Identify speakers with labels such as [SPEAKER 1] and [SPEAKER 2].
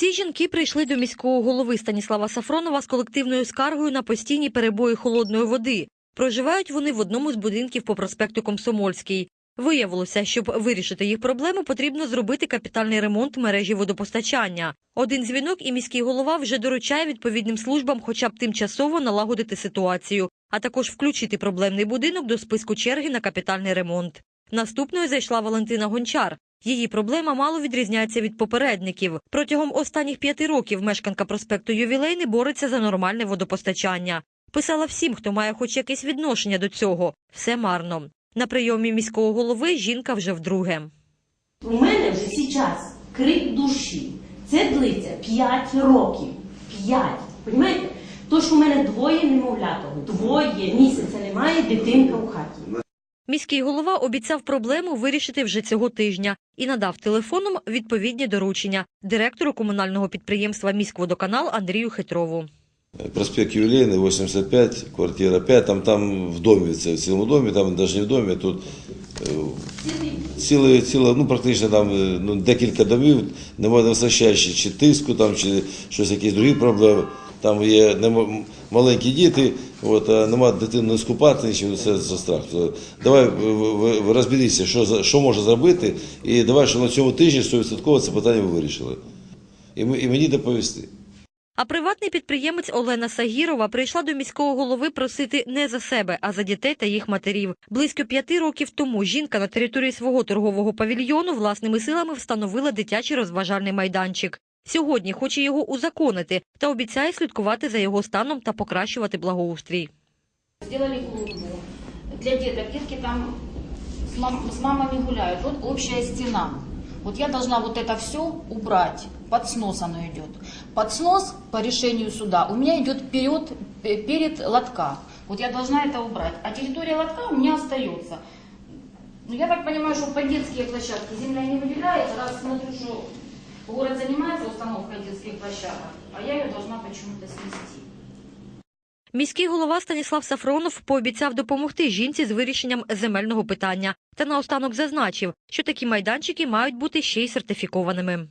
[SPEAKER 1] Ці жінки прийшли до міського голови Станіслава Сафронова з колективною скаргою на постійні перебої холодної води. Проживають вони в одному з будинків по проспекту Комсомольський. Виявилося, щоб вирішити їх проблему, потрібно зробити капітальний ремонт мережі водопостачання. Один дзвінок і міський голова вже доручає відповідним службам хоча б тимчасово налагодити ситуацію, а також включити проблемний будинок до списку черги на капітальний ремонт. Наступною зайшла Валентина Гончар. Її проблема мало відрізняється від попередників. Протягом останніх п'яти років мешканка проспекту Ювілейний бореться за нормальне водопостачання. Писала всім, хто має хоч якесь відношення до цього. Все марно. На прийомі міського голови жінка вже вдруге.
[SPEAKER 2] У мене вже зараз крик душі. Це длиться 5 років. 5. Понімаєте? То, що у мене двоє немовлятого, двоє місяця немає, дитинка в хаті.
[SPEAKER 1] Міський голова обіцяв проблему вирішити вже цього тижня і надав телефоном відповідні доручення директору комунального підприємства «Міськводоканал» Андрію Хитрову.
[SPEAKER 3] Проспект Ювілейний, 85, квартира 5, там, там в домі, це в цілому домі, там навіть не в домі, тут е, ціле, ціле, ну практично там е, ну, декілька домів, немає невистачаючи чи тиску, там, чи щось, якісь другі проблеми. Там є маленькі діти, от, а нема дитину не скупати, нічого, це за страх. Давай розберіться, що, що може зробити, і давай, що на цьому тижні 100% це питання ви вирішили. І, ми- і мені доповісти.
[SPEAKER 1] А приватний підприємець Олена Сагірова прийшла до міського голови просити не за себе, а за дітей та їх матерів. Близько п'яти років тому жінка на території свого торгового павільйону власними силами встановила дитячий розважальний майданчик. Сьогодні хоче його узаконити та обіцяє слідкувати за його станом та покращувати благоустрій.
[SPEAKER 4] Сделали клумбу для деток. Детки там с, мам- с мамами гуляют. Вот общая стена. Вот я должна вот это все убрать. Под снос оно идет. Под снос по решению суда у меня идет вперед, э, перед лотка. Вот я должна это убрать. А территория лотка у меня остается. Ну, я так понимаю, что по детские площадки земля не выделяется. Раз смотрю, что город занимается установкой детских площадок, а я ее должна почему-то снести.
[SPEAKER 1] Міський голова Станіслав Сафронов пообіцяв допомогти жінці з вирішенням земельного питання та наостанок зазначив, що такі майданчики мають бути ще й сертифікованими.